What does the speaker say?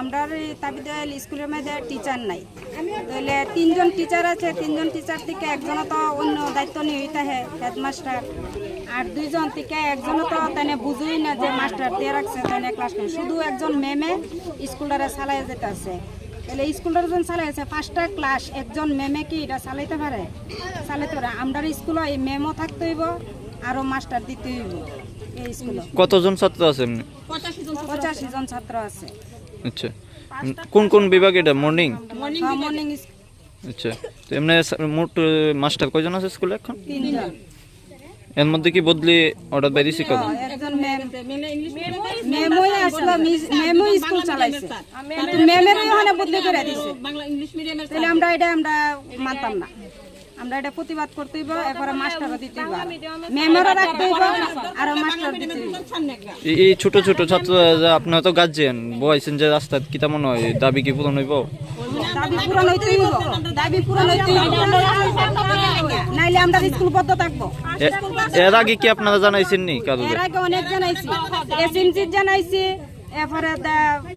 আমরা তাবিদে স্কুলের মধ্যে টিচার নাই। তাহলে তিনজন টিচার আছে, তিনজন টিচার থেকে একজন তো অন্য দায়িত্ব নিয়ে হয় হেডমাস্টার আর দুইজন থেকে একজন তো তাই বুঝুই না যে মাস্টার দিয়ে রাখছে তাই ক্লাস করে শুধু একজন মেমে স্কুলটারে চালাই যেতে আছে তাহলে স্কুলটার যখন চালাইছে, পাঁচটা ক্লাস একজন মেমে কি এটা চালাইতে পারে? চালাইতে পারে। আমরা স্কুলে এই মেমও থাকতে হইব, আরও মাস্টার দিতে হইব, এই স্কুলে। কতজন ছাত্র আছে পঁচাশি জন ছাত্র আছে। আচ্ছা। কোন কোন বিভাগ এটা? মর্নিং? মর্নিং আচ্ছা। তো এমনি মোট মাস্টার কয়জন আছে স্কুলে এখন? এর মধ্যে কি বদলি অর্ডার বাইরেছি কত একজন ম্যাম আসলো মেমোই স্কুল চালাইছে। কিন্তু ম্যামের ওখানে বদলি করে দিছে। বাংলা ইংলিশ মিডিয়ামের তাহলে আমরা এটা আমরা মানতাম না। আমরা এটা প্রতিবাদ করতে হইব এরপরে মাস্টারও দিতে হইব ম্যামেরও রাখতে হইব আর মাস্টার দিতে হইব এই- ছোট ছোট ছাত্র আপনার তো গার্জিয়ান বয়সেন যে রাস্তা কি তেমন হয় দাবি কি পূরণ হইব? দাবি পূরণ হইতে হইব দাবি পূরণ হইতে হইব। নাইলে আমরা স্কুল বদ্ধ থাকব। এর আগে কি আপনারা জানাইছেন নি কারও এর আগে অনেক জানাইছি এসএমসি জানাইছি এরপরে